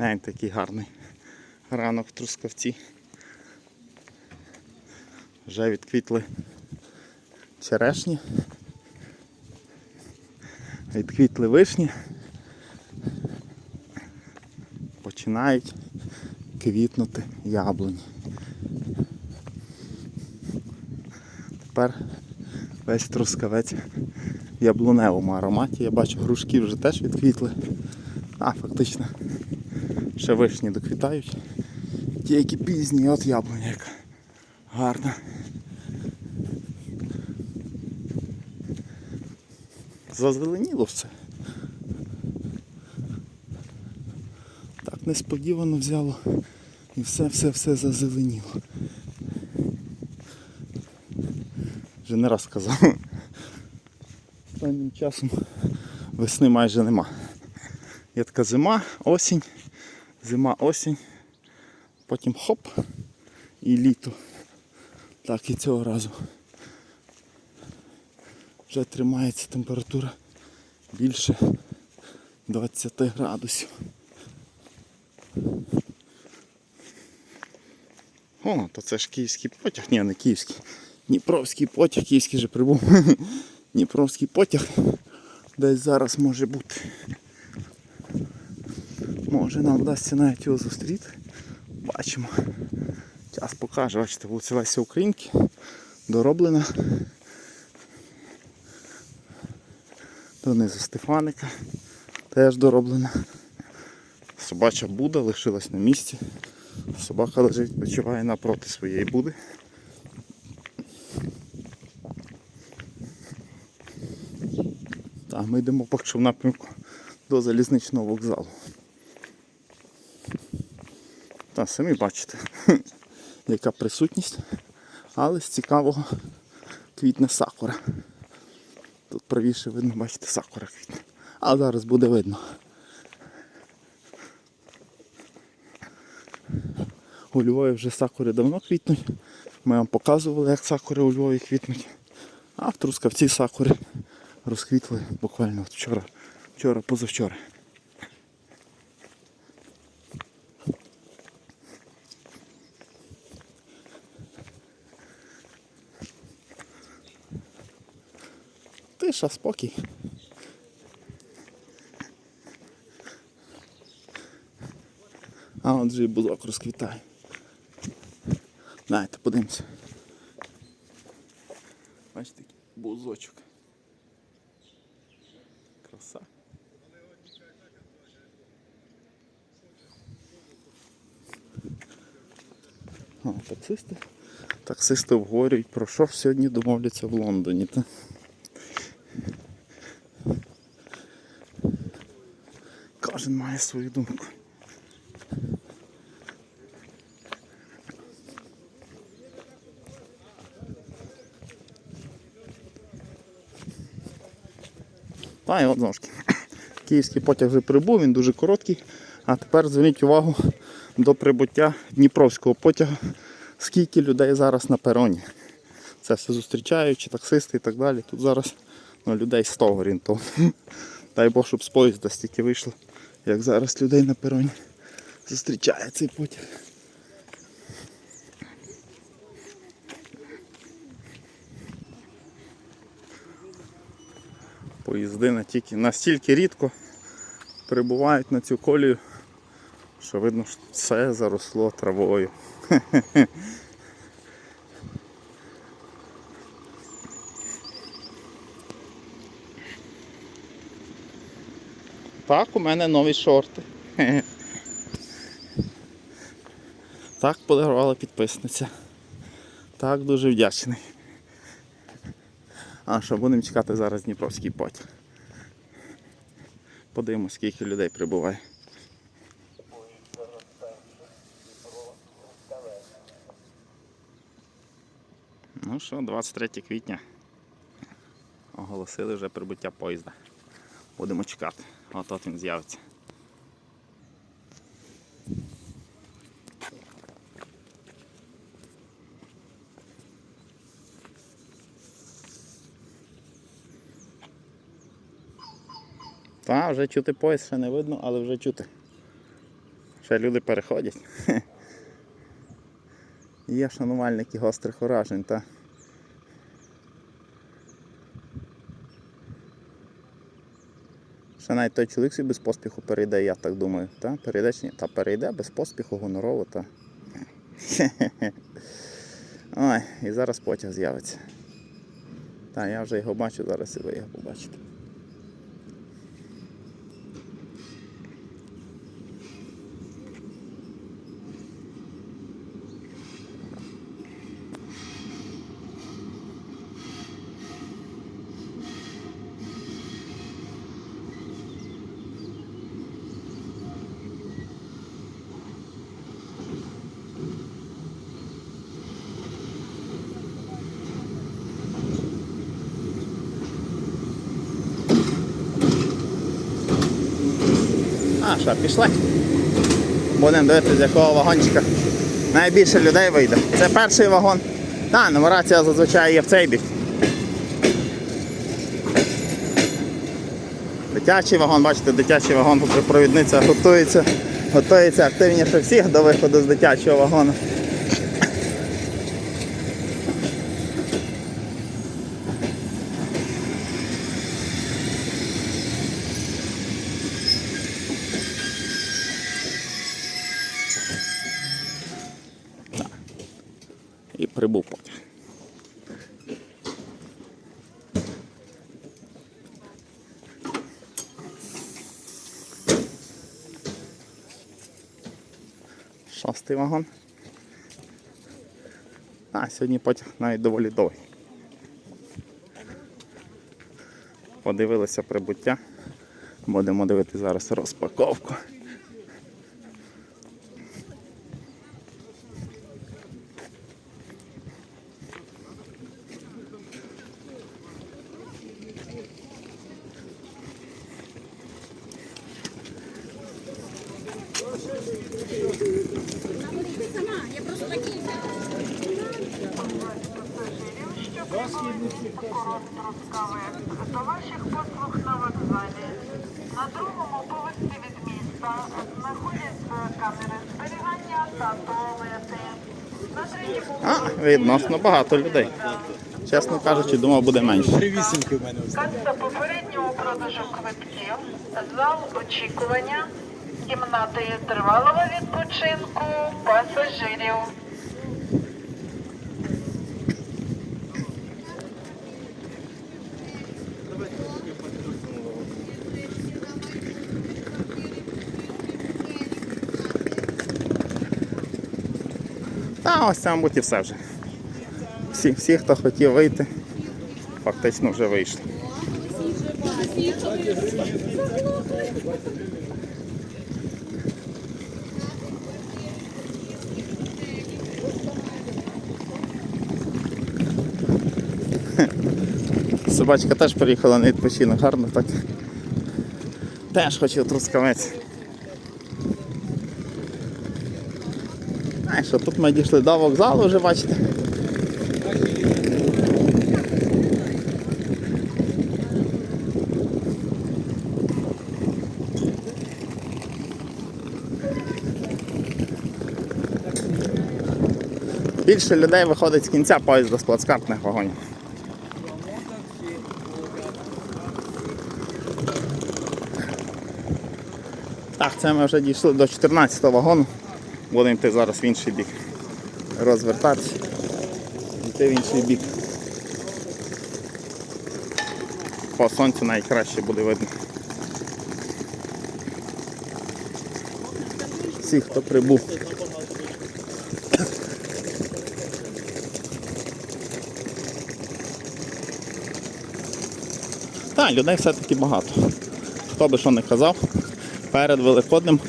Глянь, такий гарний ранок в трускавці. Вже відквітли черешні. Відквітли вишні. Починають квітнути яблуні. Тепер весь трускавець в яблуневому ароматі. Я бачу, грушки вже теж відквітли. А, фактично, ще вишні доквітають. Ті, які пізні, от яблуня яка гарна. Зазеленіло все. Так несподівано взяло і все-все-все зазеленіло. Вже не раз казав. Останнім часом весни майже нема. Є така зима, осінь, зима, осінь, потім хоп і літо. Так і цього разу. Вже тримається температура більше 20 градусів. О, то це ж київський потяг. Ні, не київський. Дніпровський потяг, київський же прибув. Дніпровський потяг десь зараз може бути. Може нам вдасться навіть його зустріти. Бачимо. Час покаже, бачите, вулиця Леся Українки. Дороблена. Донизу Стефаника. Теж дороблена. Собача буда лишилась на місці. Собака лежить, відпочиває напроти своєї буди. Так, ми йдемо поки що в напрямку до залізничного вокзалу. Та самі бачите, яка присутність, але з цікавого квітне сакура. Тут правіше видно, бачите, сакура квітне. А зараз буде видно. У Львові вже сакури давно квітнуть. Ми вам показували, як сакури у Львові квітнуть. А в Трускавці сакури розквітли буквально вчора, вчора, Тиша, спокій. А от вже і бузок розквітає. Дайте, подивимося. Бачите, який бузочок. Краса. О, таксисти. Таксисти обговорюють, про що сьогодні домовляться в Лондоні. Та? Кожен має свою думку. Та і от знову. Київський потяг вже прибув, він дуже короткий. А тепер зверніть увагу до прибуття Дніпровського потяга, скільки людей зараз на пероні. Це все зустрічаючи, таксисти і так далі. Тут зараз ну, людей 100 орієнтовно. Дай Бог, щоб з поїзда стільки вийшло, як зараз людей на пероні зустрічає цей потяг. Поїзди настільки, настільки рідко прибувають на цю колію, що видно, що все заросло травою. Так, у мене нові шорти. Так подарувала підписниця. Так, дуже вдячний. А що, будемо чекати зараз Дніпровський потяг. Подивимось, скільки людей прибуває. Ну що, 23 квітня. Оголосили вже прибуття поїзда. Будемо чекати. От от він з'явиться. Та, вже чути поїзд, ще не видно, але вже чути. Ще люди переходять. Є шанувальники гострих уражень, та. Ще навіть той чоловік собі без поспіху перейде, я так думаю. Та? Перейде чи ні? Та перейде без поспіху, гонорово, та. Ой, і зараз потяг з'явиться. Та, я вже його бачу, зараз і ви його побачите. А, пішли? Будемо дивитися, з якого вагончика найбільше людей вийде. Це перший вагон. Та, нумерація зазвичай є в цей бік. Дитячий вагон, бачите, дитячий вагон, попри провідниця готується, готується активніше всіх до виходу з дитячого вагону. Прибув потяг. Шостий вагон. А, сьогодні потяг навіть доволі довгий. Подивилися прибуття. Будемо дивитися зараз розпаковку. А, відносно багато людей. Чесно кажучи, думав буде менше. Привісіньки в мене. каса попереднього продажу квитків, зал очікування, кімнати тривалого відпочинку пасажирів. Та ось це, мабуть, і все вже. Всі, всі, хто хотів вийти, фактично вже вийшли. Собачка теж приїхала на відпочинок, гарно так. Теж хотів трускавець. Що тут ми дійшли до вокзалу вже бачите. Більше людей виходить з кінця поїзда з плацкартних вагонів. Так, це ми вже дійшли до 14 вагону. Будемо йти зараз в інший бік. Розвертатися. Йти в інший бік. По сонцю найкраще буде видно. Всіх, хто прибув. Так, людей все-таки багато. Хто би що не казав, перед Великоднем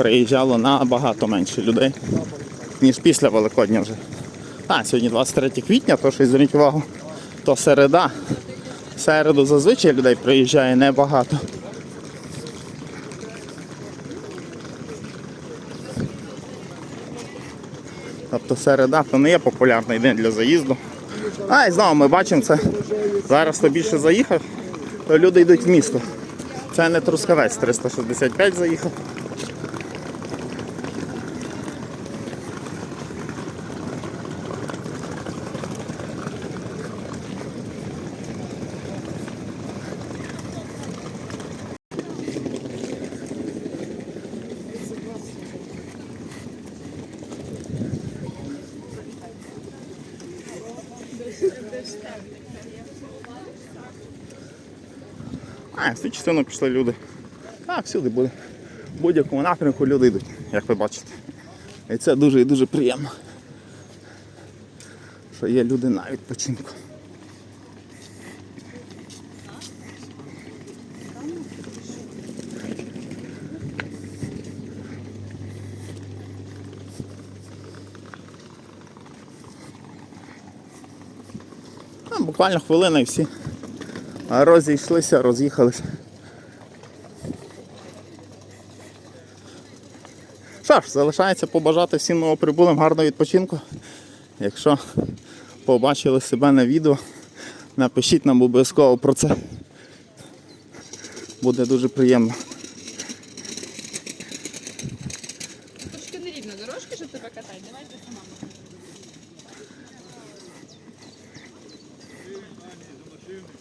приїжджало набагато менше людей, ніж після Великодня вже. А, сьогодні 23 квітня, то що зверніть увагу, то середа. Середу зазвичай людей приїжджає небагато. Тобто середа то не є популярний день для заїзду. А, і знову ми бачимо це. Зараз хто більше заїхав, то люди йдуть в місто. Це не Трускавець 365 заїхав. А, всю частину пішли люди. А, всюди буде. В будь-якому напрямку люди йдуть, як ви бачите. І це дуже і дуже приємно, що є люди на відпочинку. Буквально хвилина і всі розійшлися, роз'їхалися. Що ж, залишається побажати всім новоприбулим гарного відпочинку. Якщо побачили себе на відео, напишіть нам обов'язково про це. Буде дуже приємно.